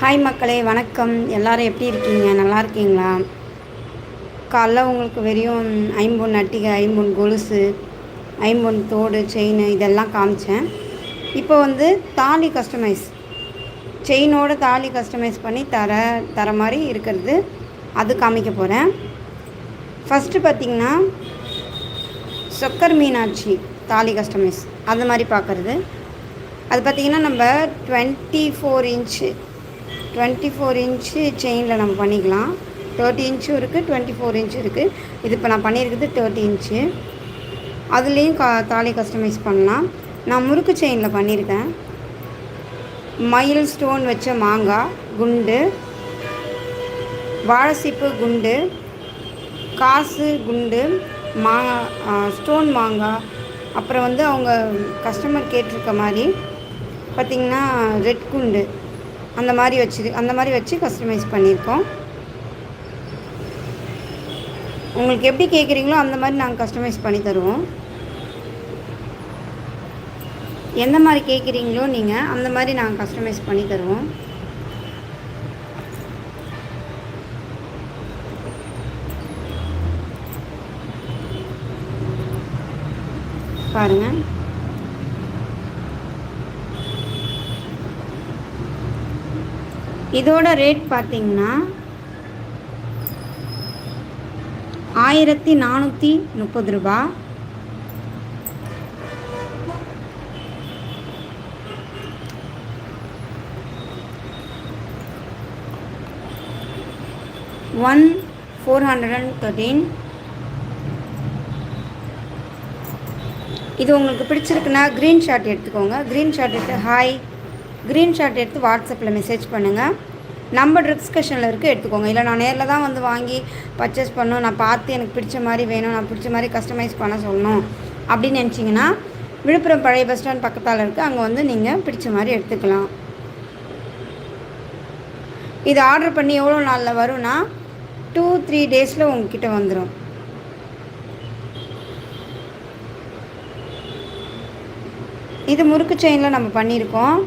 Hi மக்களே வணக்கம். எல்லோரும் எப்படி இருக்கீங்க? நல்லா இருக்கீங்களா? காலைல உங்களுக்கு வெறியும் ஐம்பொன் நட்டிகை ஐம்பொன் கொலுசு ஐம்பொன் தோடு செயின் இதெல்லாம் காமிச்சேன். இப்போ வந்து தாலி கஸ்டமைஸ் செயினோட தாலி கஸ்டமைஸ் பண்ணி தர தர மாதிரி இருக்கிறது. அது காமிக்க போகிறேன் ஃபஸ்ட்டு பார்த்திங்கன்னா சொக்கர் மீனாட்சி தாலி கஸ்டமைஸ் அது மாதிரி பார்க்குறது. அது பார்த்திங்கன்னா நம்ம twenty four inch twenty four inch செயினில் நம்ம பண்ணிக்கலாம். தேர்ட்டி இன்ச்சும் இருக்குது டுவெண்ட்டி ஃபோர் இன்ச்சு இருக்குது இது இப்போ நான் பண்ணியிருக்குது தேர்ட்டி இன்ச்சு அதுலேயும் கா தாலி கஸ்டமைஸ் பண்ணலாம். நான் முறுக்கு செயினில் பண்ணியிருக்கேன் மயில் ஸ்டோன் வச்ச மாங்காய் குண்டு வாழைசிப்பு குண்டு காசு குண்டு மா ஸ்டோன் மாங்காய். அப்புறம் வந்து அவங்க கஸ்டமர் கேட்டிருக்க மாதிரி பார்த்திங்கன்னா ரெட் குண்டு. அந்த மாதிரி வச்சு அந்த மாதிரி வச்சு கஸ்டமைஸ் பண்ணியிருக்கோம். உங்களுக்கு எப்படி கேட்குறீங்களோ அந்த மாதிரி நாங்கள் கஸ்டமைஸ் பண்ணி தருவோம். எந்த மாதிரி கேட்குறீங்களோ நீங்கள் அந்த மாதிரி நாங்கள் கஸ்டமைஸ் பண்ணி தருவோம். பாருங்கள் இதோட ரேட் பார்த்தீங்கன்னா ஆயிரத்தி நானூற்றி முப்பது ரூபா. One four hundred and thirteen இது உங்களுக்கு பிடிச்சிருக்குன்னா க்ரீன் ஷாட் எடுத்துக்கோங்க. க்ரீன் ஷாட் எடுத்து ஹாய் க்ரீன்ஷாட் எடுத்து வாட்ஸ்அப்பில் மெசேஜ் பண்ணுங்கள் நம்பர் டிஸ்கஷனில் இருக்குது எடுத்துக்கோங்க. இல்லை நான் நேரில் தான் வந்து வாங்கி பர்ச்சேஸ் பண்ணணும். நான் பார்த்து எனக்கு பிடிச்ச மாதிரி வேணும். நான் பிடிச்ச மாதிரி கஸ்டமைஸ் பண்ண சொல்லணும். அப்படின்னு நினச்சிங்கன்னா விழுப்புரம் பழைய பஸ் ஸ்டாண்ட் பக்கத்தால் இருக்குது அங்கே வந்து நீங்கள் பிடிச்ச மாதிரி எடுத்துக்கலாம். இது ஆர்டர் பண்ணி எவ்வளோ நாளில் வரும்னா டூ த்ரீ டேஸில் உங்ககிட்ட வந்துடும் இது முறுக்கு செயினில் நம்ம பண்ணியிருக்கோம்.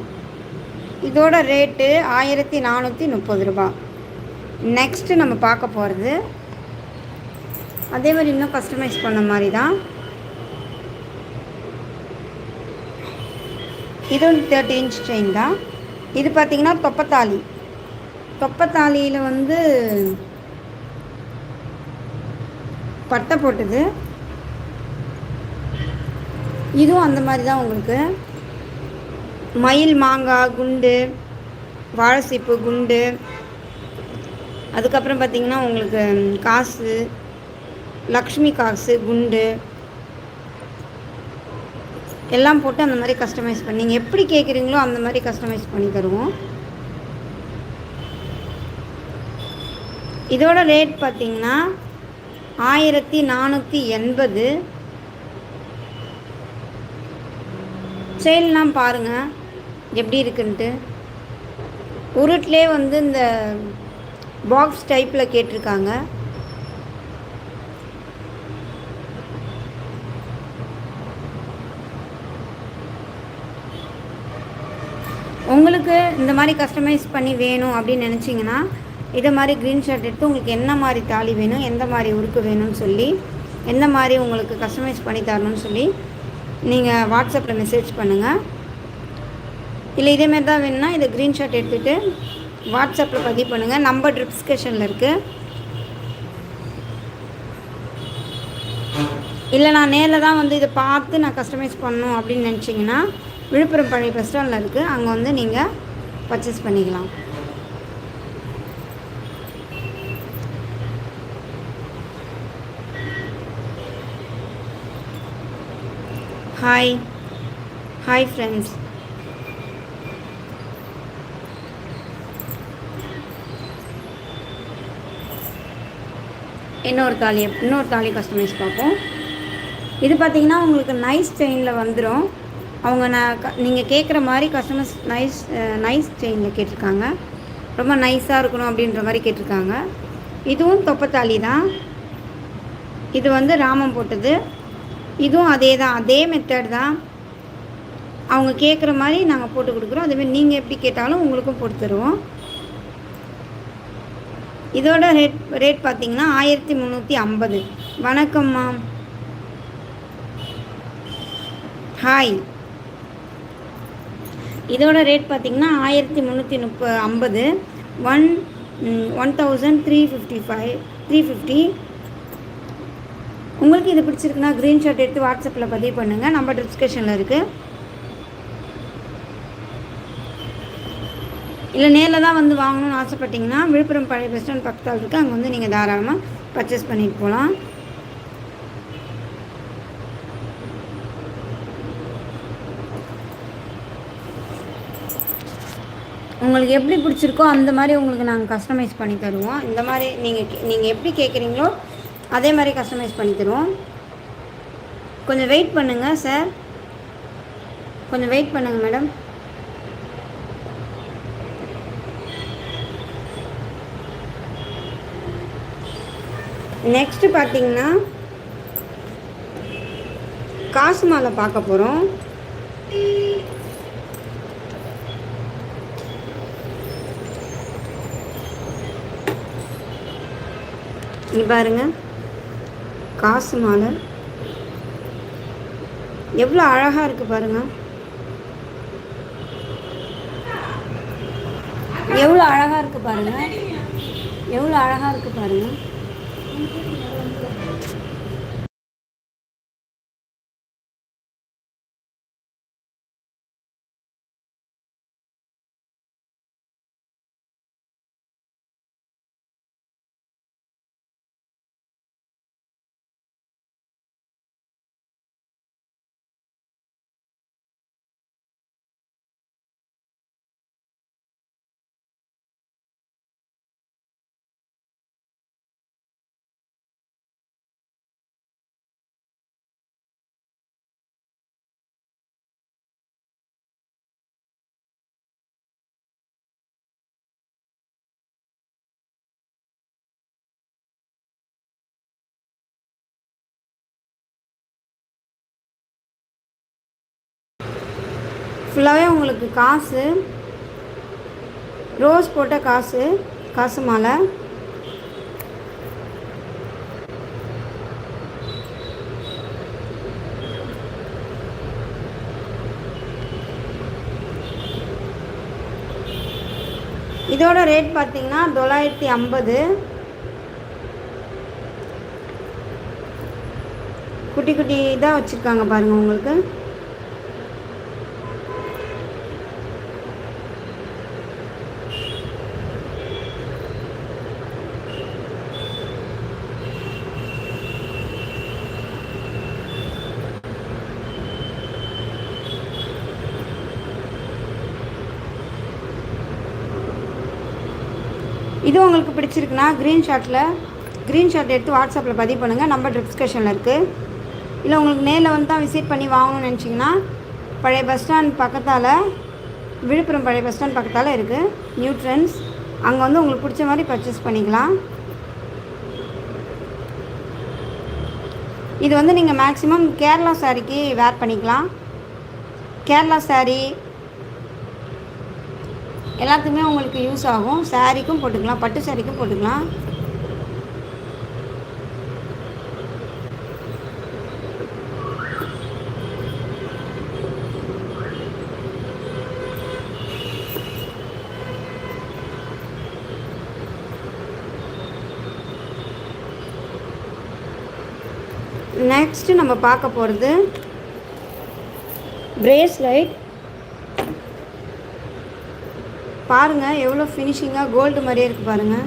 இதோட ரேட்டு ஆயிரத்தி நானூற்றி முப்பது ரூபா. நெக்ஸ்ட்டு நம்ம பார்க்க போகிறது அதே மாதிரி இன்னும் கஸ்டமைஸ் பண்ண மாதிரி தான். இதுவும் தேர்ட்டி இன்ச் செயின் தான். இது பார்த்திங்கன்னா தொப்பத்தாலி. தொப்பத்தாலியில் வந்து பட்டை போட்டது. இதுவும் அந்த மாதிரி தான் உங்களுக்கு. மயில் மாங்காய் குண்டு வாழைசீப்பு குண்டு. அதுக்கப்புறம் பார்த்திங்கன்னா உங்களுக்கு காசு லக்ஷ்மி காசு குண்டு. எல்லாம் போட்டு அந்த மாதிரி கஸ்டமைஸ் பண்ணி நீங்கள் எப்படி கேட்குறீங்களோ அந்த மாதிரி கஸ்டமைஸ் பண்ணி தருவோம். இதோட ரேட் பார்த்திங்கன்னா ஆயிரத்தி நானூற்றி எண்பது. செயல்லாம் பாருங்கள் எப்படி இருக்குன்ட்டு? உருட்லே வந்து இந்த பாக்ஸ் டைப்பில் கேட்டிருக்காங்க. உங்களுக்கு இந்த மாதிரி கஸ்டமைஸ் பண்ணி வேணும் அப்படின்னு நினச்சிங்கன்னா இதை மாதிரி க்ரீன் ஷர்ட் எடுத்து உங்களுக்கு என்ன மாதிரி தாலி வேணும் எந்த மாதிரி உருக்கு வேணும்னு சொல்லி எந்த மாதிரி உங்களுக்கு கஸ்டமைஸ் பண்ணி தரணும்னு சொல்லி நீங்கள் வாட்ஸ்அப்பில் மெசேஜ் பண்ணுங்கள் இல்லை இதேமாரி தான் வேணும்னா இதை க்ரீன்ஷாட் எடுத்துகிட்டு வாட்ஸ்அப்பில் பதிவு பண்ணுங்கள் நம்பர் டிஸ்கஷனில் இருக்குது இல்லை நான் நேரில் தான் வந்து இதை பார்த்து நான் கஸ்டமைஸ் பண்ணணும் அப்படின்னு நினச்சிங்கன்னா விழுப்புரம் பழைய பஸ் ஸ்டாண்டில் இருக்குது அங்கே வந்து நீங்கள் பர்ச்சேஸ் பண்ணிக்கலாம். ஹாய் ஹாய் ஃப்ரெண்ட்ஸ் இன்னொரு தாலி இன்னொரு தாலி கஸ்டமைஸ் பார்ப்போம். இது பார்த்திங்கன்னா உங்களுக்கு நைஸ் செயினில் வந்துடும் அவங்க நான் க நீங்கள் கேட்குற மாதிரி கஸ்டமர்ஸ் நைஸ் நைஸ் செயினில் கேட்டிருக்காங்க. ரொம்ப நைஸாக இருக்கணும் அப்படின்ற மாதிரி கேட்டிருக்காங்க. இதுவும் தொப்பத்தாலி தான். இது வந்து ராமம் போட்டது. இதுவும் அதே தான் அதே மெத்தட் தான். அவங்க கேட்குற மாதிரி நாங்கள் போட்டு கொடுக்குறோம். அதேமாதிரி நீங்கள் எப்படி கேட்டாலும் உங்களுக்கும் போட்டு தருவோம். இதோட ரேட் ரேட் பார்த்தீங்கன்னா ஆயிரத்தி முந்நூற்றி ஐம்பது. வணக்கம்மா ஹாய் இதோட ரேட் பார்த்தீங்கன்னா ஆயிரத்தி முந்நூற்றி முப்ப ஐம்பது. One one thousand three fifty five three fifty உங்களுக்கு இது பிடிச்சிருக்குன்னா க்ரீன் ஷர்ட் எடுத்து வாட்ஸ்அப்பில் பதிவு பண்ணுங்கள் நம்ம டிஸ்கஷனில் இருக்குது இல்லை நேரில் தான் வந்து வாங்கணும்னு ஆசைப்பட்டிங்கன்னா விழுப்புரம் பழைய பஸ் ஸ்டாண்ட் பக்கத்தில் இருக்குது அங்கே வந்து நீங்கள் தாராளமாக பர்ச்சேஸ் பண்ணிட்டு போகலாம். உங்களுக்கு எப்படி பிடிச்சிருக்கோ அந்த மாதிரி உங்களுக்கு நாங்கள் கஸ்டமைஸ் பண்ணி தருவோம். இந்த மாதிரி நீங்கள் நீங்கள் எப்படி கேட்குறீங்களோ அதே மாதிரி கஸ்டமைஸ் பண்ணி தருவோம். கொஞ்சம் வெயிட் பண்ணுங்கள் சார் கொஞ்சம் வெயிட் பண்ணுங்கள் மேடம் நெக்ஸ்ட்டு பார்த்தீங்கன்னா காசு மாலை பார்க்க போகிறோம் இங்கே பாருங்க. காசு மாலை எவ்வளோ அழகாக இருக்குது பாருங்க. எவ்வளோ அழகாக இருக்குது பாருங்க. எவ்வளோ அழகாக இருக்குது பாருங்கள் 本当だ。ஃபுல்லாகவே உங்களுக்கு காசு. ரோஸ் போட்ட காசு காசு மாலை. இதோட ரேட் பார்த்தீங்கன்னா தொள்ளாயிரத்தி ஐம்பது. குட்டி குட்டி இதாக வச்சுருக்காங்க பாருங்கள் உங்களுக்கு. இது உங்களுக்கு பிடிச்சிருக்குன்னா க்ரீன்ஷாட்டில் க்ரீன்ஷாட் க்ரீன் எடுத்து வாட்ஸ்அப்பில் பதிவு பண்ணுங்கள் நம்பர் டிஸ்கஷனில் இருக்குது இல்லை உங்களுக்கு நேரில் வந்து தான் விசிட் பண்ணி வாங்கணும்னு நினச்சிங்கன்னா பழைய பஸ் ஸ்டாண்ட் பக்கத்தால் விழுப்புரம் பழைய பஸ் ஸ்டாண்ட் பக்கத்தால் இருக்குது நியூ ட்ரெண்ட்ஸ் அங்கே வந்து உங்களுக்கு பிடிச்ச மாதிரி பர்ச்சேஸ் பண்ணிக்கலாம். இது வந்து நீங்கள் மேக்ஸிமம் கேரளா சாரீக்கு வேர் பண்ணிக்கலாம். கேரளா சாரீ எல்லாத்துக்குமே உங்களுக்கு யூஸ் ஆகும். சாரீக்கும் போட்டுக்கலாம் பட்டு சாரீக்கும் போட்டுக்கலாம். நெக்ஸ்ட்டு நம்ம பார்க்க போகிறது பிரேஸ்லைட் பாருங்கள் எவ்வளோ ஃபினிஷிங்காக கோல்டு மாதிரியே இருக்குது பாருங்கள்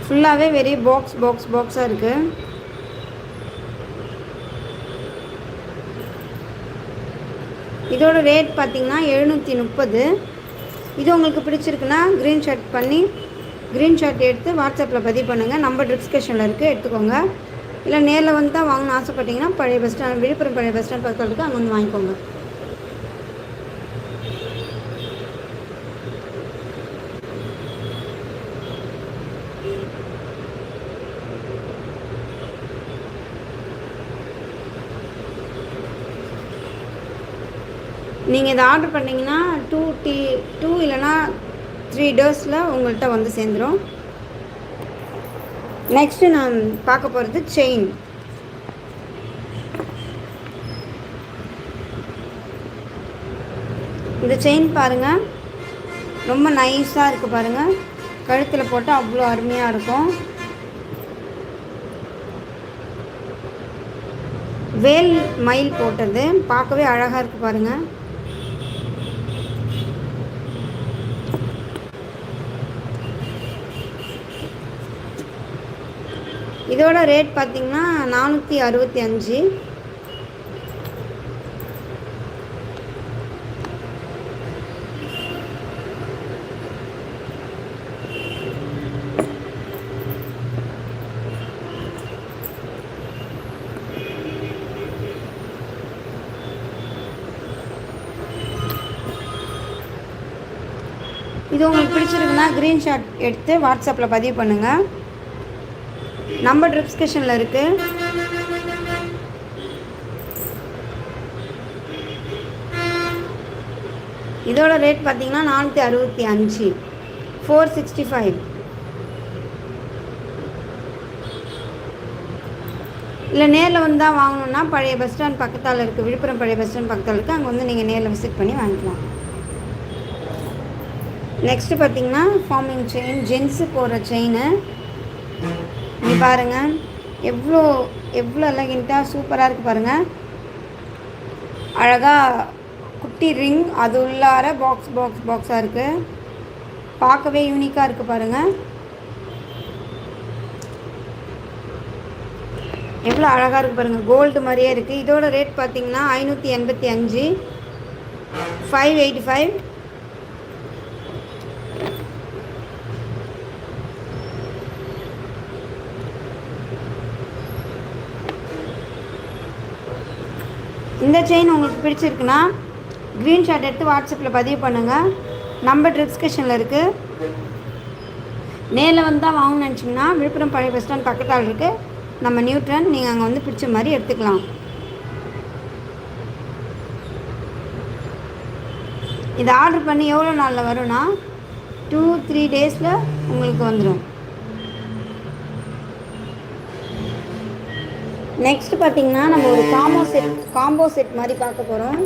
ஃபுல்லாகவே வெரி பாக்ஸ் பாக்ஸ் பாக்ஸாக இருக்குது இதோட ரேட் பார்த்தீங்கன்னா எழுநூற்றி முப்பது. இது உங்களுக்கு பிடிச்சிருக்குன்னா க்ரீன் ஷர்ட் பண்ணி ஸ்க்ரீன்ஷாட் எடுத்து வாட்ஸ்அப்பில் பதிவு பண்ணுங்கள் நம்பர் டிஸ்கஷனில் இருக்குது எடுத்துக்கோங்க. இல்லை நேரில் வந்து தான் வாங்கணும்னு ஆசைப்பட்டீங்கன்னா பழைய பஸ் ஸ்டாண்ட் விழுப்புரம் பழைய பஸ் ஸ்டாண்ட் பக்கத்தில் இருக்குது அங்கே வந்து வாங்கிக்கோங்க. நீங்கள் இதை ஆர்டர் பண்ணிங்கன்னா டூ டி டூ இல்லைன்னா த்ரீ டேஸில் உங்கள்கிட்ட வந்து சேர்ந்துடும் நெக்ஸ்ட்டு நான் பார்க்க போகிறது செயின் இந்த செயின் பாருங்கள் ரொம்ப நைஸாக இருக்குது பாருங்கள் கழுத்தில் போட்டால் அவ்வளோ அருமையாக இருக்கும். வேல் மயில் போட்டது. பார்க்கவே அழகாக இருக்குது பாருங்கள் இதோட ரேட் பார்த்திங்கன்னா நானூற்றி அறுபத்தி அஞ்சு. இது உங்களுக்கு பிடிச்சிருக்குன்னா க்ரீன்ஷாட் எடுத்து வாட்ஸ்அப்பில் பதிவு பண்ணுங்கள் நம்பர் டிஸ்கிரிப்ஷனில் இருக்குது இதோட ரேட் பார்த்தீங்கன்னா நானூற்றி அறுபத்தி அஞ்சு. ஃபோர் சிக்ஸ்டி ஃபைவ் இல்லை நேரில் வந்து தான் வாங்கணுன்னா பழைய பஸ் ஸ்டாண்ட் பக்கத்தால் இருக்குது விழுப்புரம் பழைய பஸ் ஸ்டாண்ட் பக்கத்தில் இருக்குது அங்கே வந்து நீங்கள் நேரில் விசிட் பண்ணி வாங்கிக்கலாம். நெக்ஸ்ட்டு பார்த்தீங்கன்னா ஃபார்மிங் செயின் ஜென்ஸு போடுற செயின் பாருங்கள் எவ்வளோ எவ்வளோ எலகெண்ட்டாக சூப்பராக இருக்குது பாருங்கள் அழகாக குட்டி ரிங் அது உள்ளார பாக்ஸ் பாக்ஸ் பாக்ஸாக இருக்குது பார்க்கவே யூனிக்காக இருக்குது பாருங்கள் எவ்வளோ அழகாக இருக்குது பாருங்கள் கோல்டு மாதிரியே இருக்குது இதோட ரேட் பார்த்தீங்கன்னா ஐநூற்றி எண்பத்தி அஞ்சு. ஃபைவ் எயிட்டி ஃபைவ் இந்த செயின் உங்களுக்கு பிடிச்சிருக்குன்னா க்ரீன்ஷாட் எடுத்து வாட்ஸ்அப்பில் பதிவு பண்ணுங்கள் நம்பர் டிஸ்கிரிப்ஷனில் இருக்குது நேரில் வந்து தான் வாங்கணும்னு நினச்சிங்கன்னா விழுப்புரம் பழைய பஸ் ஸ்டாண்ட் பக்கத்தால் இருக்குது நம்ம நியூட்ரன் நீங்கள் அங்கே வந்து பிடிச்ச மாதிரி எடுத்துக்கலாம். இதை ஆர்டர் பண்ணி எவ்வளோ நாளில் வரும்னா டூ த்ரீ டேஸில் உங்களுக்கு வந்துடும் நெக்ஸ்ட் பார்த்தீங்கன்னா நம்ம ஒரு காம்போ செட் காம்போ செட் மாதிரி பார்க்க போகிறோம்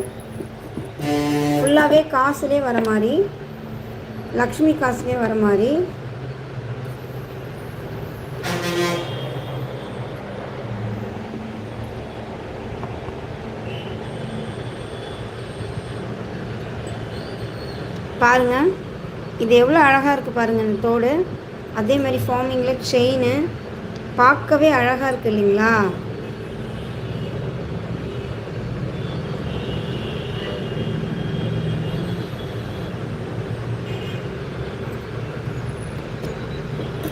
ஃபுல்லாகவே காசுலேயே வர மாதிரி லக்ஷ்மி காசுலேயே வர மாதிரி. பாருங்கள் இது எவ்வளோ அழகாக இருக்குது பாருங்கள் இந்த தோடு. அதே மாதிரி ஃபார்மிங்கில் செயின் பார்க்கவே அழகாக இருக்குது இல்லைங்களா?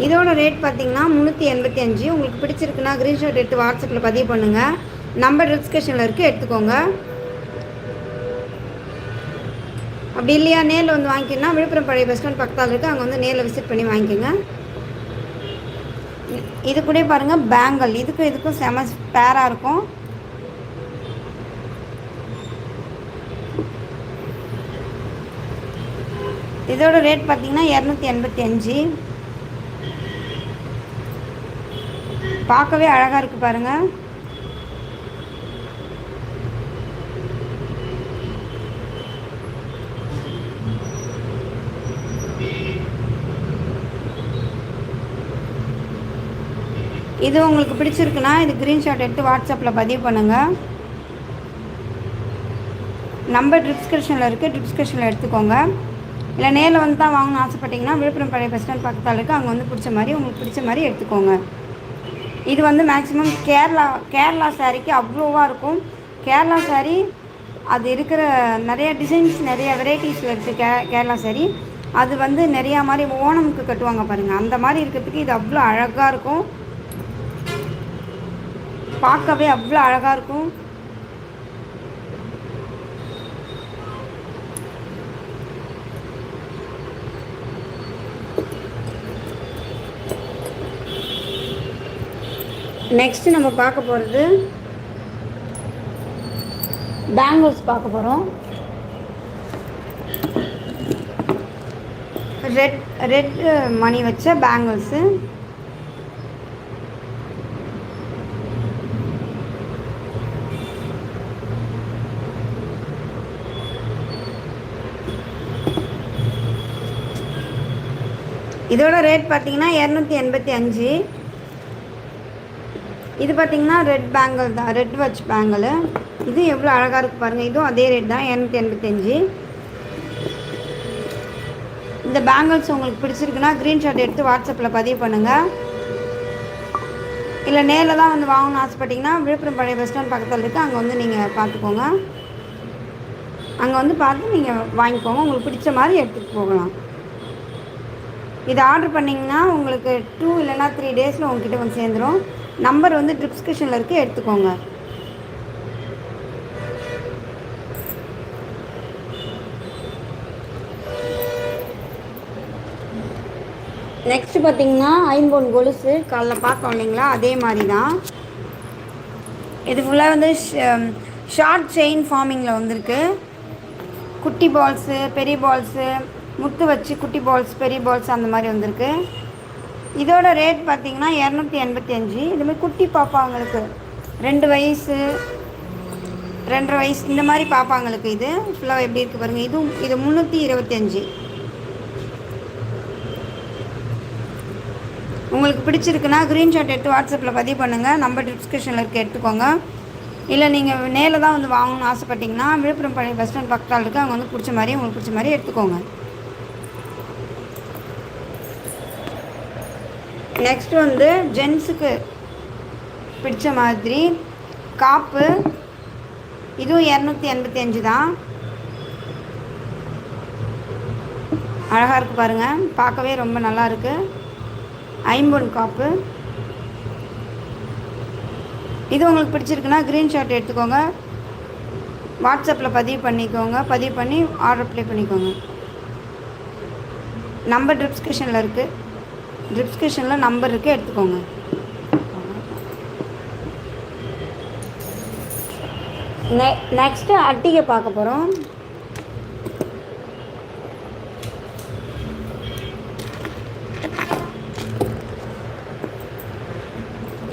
இதோட ரேட் பார்த்தீங்கன்னா முந்நூற்றி எண்பத்தி அஞ்சு. உங்களுக்கு பிடிச்சிருக்குன்னா க்ரீன்ஷாட் எடுத்து வாட்ஸ்அப்பில் பதிவு பண்ணுங்கள் நம்பர் டிஸ்கிரிப்ஷனில் இருக்குது எடுத்துக்கோங்க. அப்படி இல்லையா நேரில் வந்து வாங்கிக்கணும்னா விழுப்புரம் பழைய பஸ் ஸ்டாண்ட் பக்கத்தில் இருக்குது அங்கே வந்து நேரில் விசிட் பண்ணி வாங்கிக்கோங்க. இது கூட பாருங்கள் பேங்கல் இதுக்கும் இதுக்கும் செம பேராக இருக்கும். இதோட ரேட் பார்த்தீங்கன்னா இரநூத்தி எண்பத்தி அஞ்சு. பார்க்கவே அழகாக இருக்குது பாருங்கள் இது உங்களுக்கு பிடிச்சிருக்குன்னா இது க்ரீன்ஷாட் எடுத்து வாட்ஸ்அப்பில் பதிவு பண்ணுங்கள் நம்பர் டிஸ்கிரிப்ஷனில் இருக்குது டிஸ்கிரிப்ஷனில் எடுத்துக்கோங்க. இல்லை நேரில் வந்து தான் வாங்கணும்னு ஆசைப்பட்டிங்கன்னா விழுப்புரம் பழைய பஸ் ஸ்டாண்ட் பக்கத்தில் இருக்குது அங்கே வந்து பிடிச்ச மாதிரி உங்களுக்கு பிடிச்ச மாதிரி எடுத்துக்கோங்க. இது வந்து மேக்ஸிமம் கேரளா கேரளா சாரீக்கு அவ்வளோவா இருக்கும். கேரளா சாரீ அது இருக்கிற நிறைய டிசைன்ஸ் நிறைய வெரைட்டிஸ் இருக்குது கே கேரளா சாரீ அது வந்து நிறையா மாதிரி ஓணமுக்கு கட்டுவாங்க பாருங்கள் அந்த மாதிரி இருக்கிறதுக்கு இது அவ்வளோ அழகாக இருக்கும். பார்க்கவே அவ்வளோ அழகாக இருக்கும். நெக்ஸ்ட்டு நம்ம பார்க்க போகிறது பேங்கிள்ஸ் பார்க்க போகிறோம் ரெட் ரெட் மணி வச்ச பேங்கிள்ஸு இதோட ரேட் பார்த்தீங்கன்னா இரநூத்தி எண்பத்தி அஞ்சு. இது பார்த்தீங்கன்னா ரெட் பேங்கிள் தான். ரெட் வச் பேங்கிள் இது எவ்வளோ அழகாக இருக்குது பாருங்கள் இதுவும் அதே ரேட் தான். இரநூத்தி எண்பத்தஞ்சு. இந்த பேங்கிள்ஸ் உங்களுக்கு பிடிச்சிருக்குன்னா க்ரீன்ஷாட் எடுத்து வாட்ஸ்அப்பில் பதிவு பண்ணுங்கள் இல்லை நேரில் தான் வந்து வாங்கணும்னு ஆசைப்பட்டிங்கன்னா விழுப்புரம் பழைய பஸ் ஸ்டாண்ட் பக்கத்தில் இருக்குது அங்கே வந்து நீங்கள் பார்த்துக்கோங்க அங்கே வந்து பார்த்து நீங்கள் வாங்கிக்கோங்க. உங்களுக்கு பிடிச்ச மாதிரி எடுத்துகிட்டு போகலாம். இது ஆர்டர் பண்ணிங்கன்னா உங்களுக்கு டூ இல்லைனா த்ரீ டேஸில் உங்ககிட்ட வந்து சேர்ந்துடும் நம்பர் வந்து டிஸ்கிரிப்ஷனில் இருக்குது எடுத்துக்கோங்க. நெக்ஸ்ட் பார்த்தீங்கன்னா ஐம்பொன் கொலுசு காலைல பார்த்தோம் இல்லைங்களா? அதே மாதிரி தான் இது ஃபுல்லாக வந்து ஷார்ட் செயின் ஃபார்மிங்கில் வந்திருக்கு. குட்டி பால்ஸு பெரிய பால்ஸு முத்து வச்சு குட்டி பால்ஸ் பெரிய பால்ஸ் அந்த மாதிரி வந்திருக்கு. இதோட ரேட் பார்த்திங்கன்னா இரநூத்தி எண்பத்தி அஞ்சு. இதுமாதிரி குட்டி பாப்பாங்களுக்கு ரெண்டு வயசு ரெண்டரை வயசு இந்த மாதிரி பாப்பாங்களுக்கு இது ஃபுல்லாக எப்படி இருக்குது பாருங்கள் இதுவும் இது முந்நூற்றி இருபத்தி அஞ்சு. உங்களுக்கு பிடிச்சிருக்குன்னா க்ரீன்ஷாட் எடுத்து வாட்ஸ்அப்பில் பதிவு பண்ணுங்கள் நம்பர் டிஸ்கிரிப்ஷனில் இருக்க எடுத்துக்கோங்க. இல்லை நீங்கள் நேரில் தான் வந்து வாங்கணும்னு ஆசைப்பட்டீங்கன்னா விழுப்புரம் பழைய பஸ் ஸ்டாண்ட் பக்கத்தால் இருக்குது அங்கே வந்து பிடிச்ச மாதிரி உங்களுக்கு பிடிச்ச மாதிரி எடுத்துக்கோங்க. நெக்ஸ்ட் வந்து ஜென்ஸுக்கு பிடிச்ச மாதிரி காப்பு. இதுவும் இரநூத்தி எண்பத்தி அஞ்சு தான். அழகாக இருக்குது பாருங்கள் பார்க்கவே ரொம்ப நல்லா இருக்குது ஐம்பொன் காப்பு. இது உங்களுக்கு பிடிச்சிருக்குன்னா க்ரீன்ஷாட் எடுத்துக்கோங்க. வாட்ஸ்அப்பில் பதிவு பண்ணிக்கோங்க. பதிவு பண்ணி ஆர்டர் ப்ளே பண்ணிக்கோங்க. நம்பர் டிஸ்கிரிப்ஷனில் இருக்குது டிஸ்கிரிப்ஷனில் நம்பர் இருக்குது எடுத்துக்கோங்க. நெ நெக்ஸ்ட்டு அட்டிகை பார்க்க போகிறோம்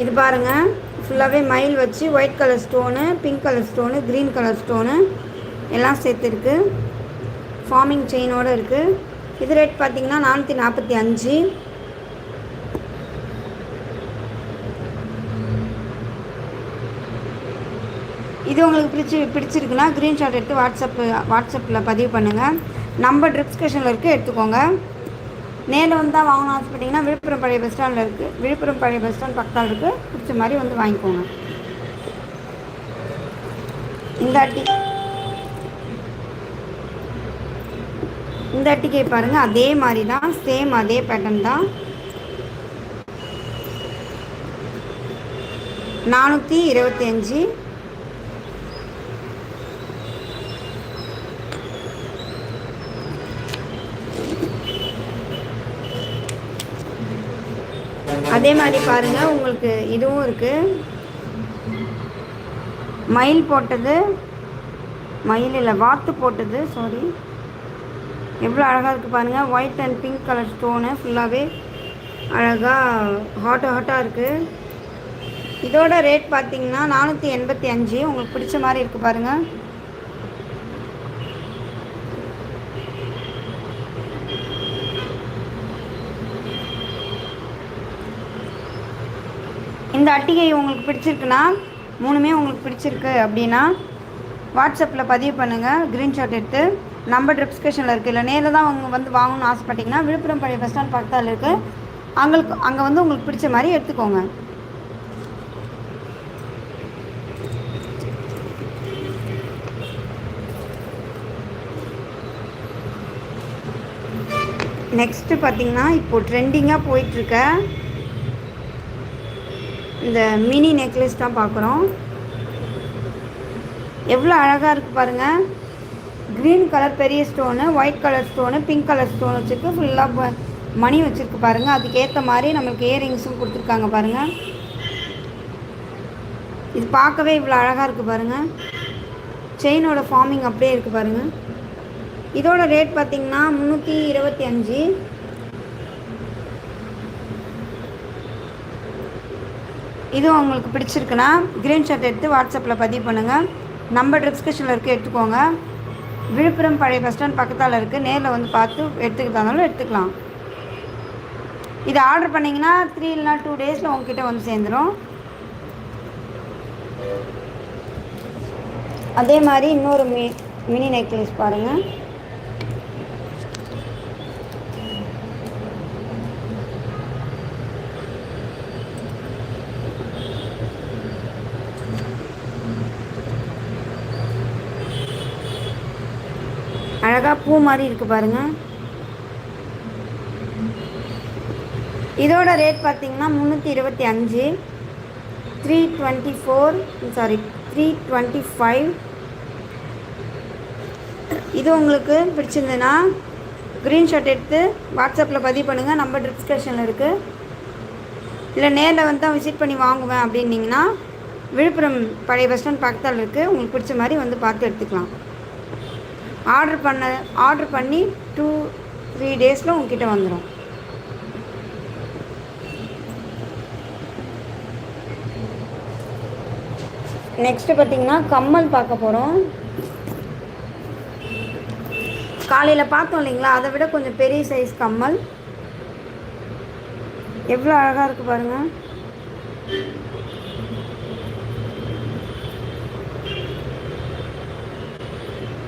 இது பாருங்கள் ஃபுல்லாகவே மயில் வச்சு white colour stone pink colour stone green colour stone எல்லாம் சேர்த்துருக்கு. ஃபார்மிங் செயினோடு இருக்குது இது ரேட் பார்த்திங்கன்னா நானூற்றி நாற்பத்தி அஞ்சு. இது உங்களுக்கு பிடிச்சி பிடிச்சிருக்குன்னா க்ரீன்ஷாட் எடுத்து வாட்ஸ்அப்பு வாட்ஸ்அப்பில் பதிவு பண்ணுங்கள் நம்பர் டிஸ்கிரிப்ஷனில் இருக்குது எடுத்துக்கோங்க. நேரில் வந்து தான் வாங்கணும் ஆசைப்பட்டிங்கன்னா விழுப்புரம் பழைய பஸ் ஸ்டாண்டில் இருக்குது விழுப்புரம் பழைய பஸ் ஸ்டாண்ட் பக்கத்தில் இருக்குது பிடிச்ச மாதிரி வந்து வாங்கிக்கோங்க. இந்த அட்டி இந்த அட்டிக்கை பாருங்கள் அதே மாதிரி தான் சேம் அதே பேட்டர்ன் தான். நானூற்றி இருபத்தி அஞ்சு. அதே மாதிரி பாருங்கள் உங்களுக்கு இதுவும் இருக்குது மயில் போட்டது மயில் இல்லை வாத்து போட்டது சாரி எவ்வளோ அழகாக இருக்குது பாருங்கள் white and pink colour stone ஃபுல்லாகவே அழகாக ஹாட் ஹாட்டாக இருக்குது இதோட ரேட் பார்த்தீங்கன்னா நானூற்றி எண்பத்தி அஞ்சு. உங்களுக்கு பிடிச்ச மாதிரி இருக்குது பாருங்கள் இந்த அட்டிகை உங்களுக்கு பிடிச்சிருக்குன்னா மூணுமே உங்களுக்கு பிடிச்சிருக்கு அப்படின்னா வாட்ஸ்அப்பில் பதிவு பண்ணுங்கள் க்ரீன்ஷாட் எடுத்து நம்பர் டிஸ்கிரிப்ஷனில் இருக்குது இல்லை நேரில் தான் அவங்க வந்து வாங்கணும்னு ஆசைப்பட்டிங்கன்னா விழுப்புரம் பழைய பஸ் ஸ்டாண்ட் பக்கத்தில் இருக்குது அங்களுக்கு அங்கே வந்து உங்களுக்கு பிடிச்ச மாதிரி எடுத்துக்கோங்க. நெக்ஸ்ட்டு பார்த்திங்கன்னா இப்போது ட்ரெண்டிங்காக போயிட்டுருக்க இந்த மினி நெக்லஸ் தான் பார்க்குறோம். எவ்வளோ அழகாக இருக்குது பாருங்கள் க்ரீன் கலர் பெரிய stone white colour stone pink colour stone வச்சுருக்கு. ஃபுல்லாக மணி வச்சுருக்கு பாருங்கள் அதுக்கேற்ற மாதிரி நம்மளுக்கு இயரிங்ஸும் கொடுத்துருக்காங்க பாருங்கள் இது பார்க்கவே இவ்வளோ அழகாக இருக்குது பாருங்கள் செயினோட ஃபார்மிங் அப்படியே இருக்குது பாருங்கள் இதோட ரேட் பார்த்திங்கன்னா முந்நூற்றி இருபத்தி அஞ்சு. இதுவும் உங்களுக்கு பிடிச்சிருக்குன்னா க்ரீன் ஷர்ட் எடுத்து வாட்ஸ்அப்பில் பதிவு பண்ணுங்கள் நம்பர் டிஸ்கிரிப்ஷனில் இருக்குது எடுத்துக்கோங்க. விழுப்புரம் பழைய பஸ் ஸ்டாண்ட் பக்கத்தால் இருக்குது நேரில் வந்து பார்த்து எடுத்துக்கிட்டாலும் எடுத்துக்கலாம். இது ஆர்டர் பண்ணிங்கன்னா த்ரீ இல்லைனா டூ டேஸில் உங்ககிட்ட வந்து சேர்ந்துடும் அதே மாதிரி இன்னொரு மி மினி நெக்லஸ் பாருங்கள் அழகாக பூ மாதிரி இருக்குது பாருங்கள் இதோட ரேட் பார்த்திங்கன்னா முந்நூற்றி இருபத்தி அஞ்சு three twenty four sorry three twenty five இது உங்களுக்கு பிடிச்சிருந்ததுன்னா க்ரீன் ஷர்ட் எடுத்து வாட்ஸ்அப்பில் பதிவு பண்ணுங்கள் நம்ம டிஸ்கிரிப்ஷனில் இருக்குது இல்லை நேரில் வந்து தான் விசிட் பண்ணி வாங்குவேன் அப்படின்னிங்கன்னா விழுப்புரம் பழைய பஸ் ஸ்டாண்ட் பக்கத்தில் இருக்குது உங்களுக்கு பிடிச்ச மாதிரி வந்து பார்த்து எடுத்துக்கலாம். ஆர்டர் பண்ண ஆர்டர் பண்ணி டூ த்ரீ டேஸில் உங்ககிட்ட வந்துடும் நெக்ஸ்ட்டு பார்த்தீங்கன்னா கம்மல் பார்க்க போகிறோம் காலையில் பார்த்தோம் இல்லைங்களா? அதை விட கொஞ்சம் பெரிய சைஸ் கம்மல். எவ்வளோ அழகாக இருக்குது பாருங்கள்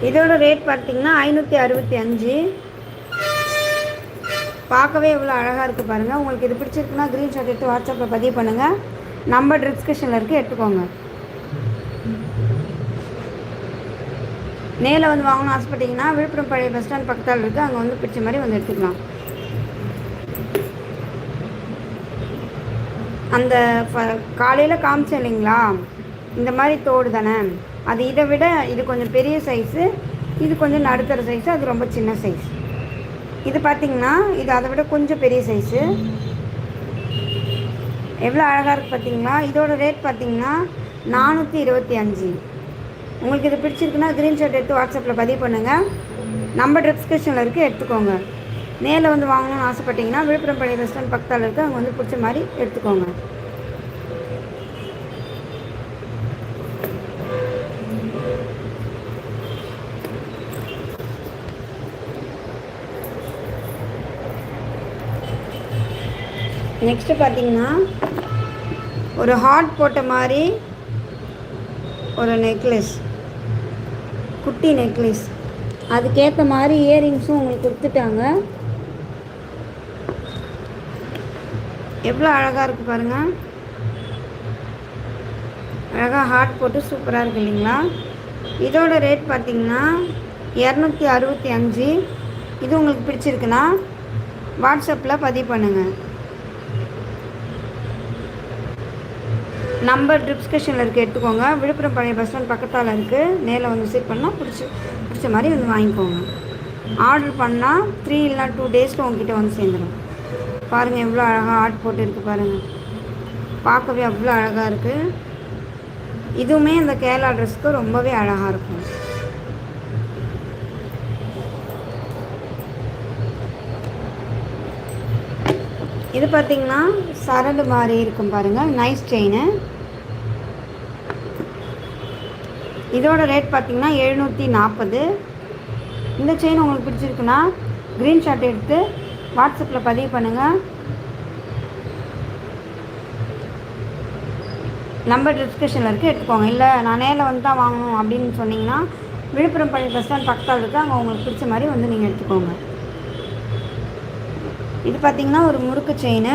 இதோட ரேட் பார்த்தீங்கன்னா ஐநூற்றி அறுபத்தி அஞ்சு. பார்க்கவே இவ்வளோ அழகாக இருக்குது பாருங்கள் உங்களுக்கு இது பிடிச்சிருக்குன்னா க்ரீன்ஷாட் எடுத்து வாட்ஸ்அப்பில் பதிவு பண்ணுங்கள் நம்பர் டிஸ்கிரிப்ஷனில் இருக்குது எடுத்துக்கோங்க. நேரில் வந்து வாங்கணும்னு ஆசைப்பட்டீங்கன்னா விழுப்புரம் பழைய பஸ் ஸ்டாண்ட் பக்கத்தில் இருக்குது அங்கே வந்து பிடிச்ச மாதிரி வந்து எடுத்துக்கலாம். அந்த காலையில் காமிச்சேன் இல்லைங்களா? இந்த மாதிரி தோடு தானே? அது இதை விட இது கொஞ்சம் பெரிய சைஸு இது கொஞ்சம் நடுத்தர சைஸு அது ரொம்ப சின்ன சைஸ் இது பார்த்திங்கன்னா இது அதை விட கொஞ்சம் பெரிய சைஸு எவ்வளோ அழகாக இருக்குது பார்த்தீங்களா இதோட ரேட் பார்த்திங்கன்னா நானூற்றி இருபத்தி அஞ்சு. உங்களுக்கு இது பிடிச்சிருக்குன்னா க்ரீன் ஷர்ட் எடுத்து வாட்ஸ்அப்பில் பதிவு பண்ணுங்கள் நம்பர் டிஸ்கிரிப்ஷனில் இருக்குது எடுத்துக்கோங்க. நேரில் வந்து வாங்கணும்னு ஆசைப்பட்டீங்கன்னா விழுப்புரம் பழைய ரெஸ்டாரண்ட் பக்கத்தில் இருக்குது அங்கே வந்து பிடிச்ச மாதிரி எடுத்துக்கோங்க. நெக்ஸ்ட்டு பார்த்தீங்கன்னா ஒரு ஹார்ட் போட்ட மாதிரி ஒரு நெக்லஸ் குட்டி நெக்லஸ் அதுக்கேற்ற மாதிரி இயரிங்ஸும் உங்களுக்கு கொடுத்துட்டாங்க. எவ்வளோ அழகாக இருக்குது பாருங்கள் அழகாக ஹார்ட் போட்டு சூப்பராக இருக்குது இல்லைங்களா? இதோட ரேட் பார்த்திங்கன்னா இரநூத்தி அறுபத்தி அஞ்சு. இது உங்களுக்கு பிடிச்சிருக்குன்னா வாட்ஸ்அப்பில் பதிவு பண்ணுங்கள் நம்பர் டிஸ்கிரிப்ஷனில் இருக்குது எடுத்துக்கோங்க. விழுப்புரம் பழைய பஸ் ஸ்டாண்ட் பக்கத்தால் இருக்குது நேரில் வந்து விசிட் பண்ணால் பிடிச்சி பிடிச்ச மாதிரி வந்து வாங்கிக்கோங்க. ஆர்டர் பண்ணால் த்ரீ இல்லைனா டூ டேஸில் உங்ககிட்ட வந்து சேர்ந்துடும் பாருங்கள் எவ்வளோ அழகாக ஆர்ட் போட்டு இருக்குது பாருங்கள் பார்க்கவே அவ்வளோ அழகாக இருக்குது இதுவுமே இந்த கேரளா ட்ரெஸ்க்கு ரொம்பவே அழகாக இருக்கும். இது பார்த்திங்கன்னா சரடு மாதிரி இருக்கும் பாருங்கள் நைஸ் செயின் இதோட ரேட் பார்த்திங்கன்னா எழுநூற்றி நாற்பது. இந்த செயின் உங்களுக்கு பிடிச்சிருக்குன்னா க்ரீன்ஷாட் எடுத்து வாட்ஸ்அப்பில் பதிவு பண்ணுங்கள் நம்பர் டிஸ்கிரிப்ஷனில் இருக்குது எடுத்துக்கோங்க. இல்லை நான் நேரில் வந்து தான் வாங்கணும் அப்படின்னு சொன்னீங்கன்னா விழுப்புரம் பள்ளி பஸ் ஸ்டாண்ட் பக்கத்தில் இருக்குது அங்கே உங்களுக்கு பிடிச்ச மாதிரி வந்து நீங்கள் எடுத்துக்கோங்க. இது பார்த்திங்கன்னா ஒரு முறுக்கு செயின்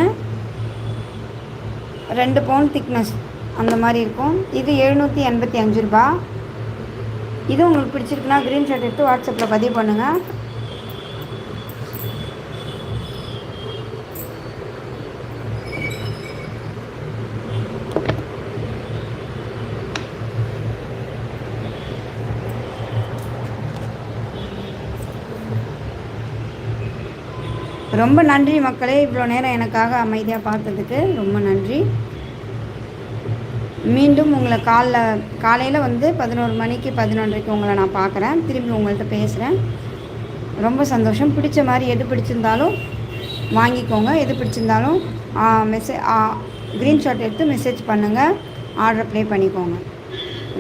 ரெண்டு பவுன் திக்னஸ் அந்த மாதிரி இருக்கும். இது எழுநூற்றி எண்பத்தி அஞ்சு ரூபா இது உங்களுக்கு பிடிச்சிருக்குன்னா க்ரீன் ஷாட் எடுத்து வாட்ஸ்அப்பில் பதிவு பண்ணுங்கள் ரொம்ப நன்றி மக்களே இவ்வளோ நேரம் எனக்காக அமைதியாக பார்த்ததுக்கு ரொம்ப நன்றி. மீண்டும் உங்களை காலைல காலையில் வந்து பதினோரு மணிக்கு பதினொன்றைக்கு உங்களை நான் பார்க்குறேன். திரும்பி உங்கள்கிட்ட பேசுகிறேன் ரொம்ப சந்தோஷம். பிடிச்ச மாதிரி எது பிடிச்சிருந்தாலும் வாங்கிக்கோங்க. எது பிடிச்சிருந்தாலும் மெசே க்ரீன்ஷாட் எடுத்து மெசேஜ் பண்ணுங்கள் ஆர்டர் ப்ளே பண்ணிக்கோங்க.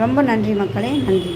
ரொம்ப நன்றி மக்களே. நன்றி.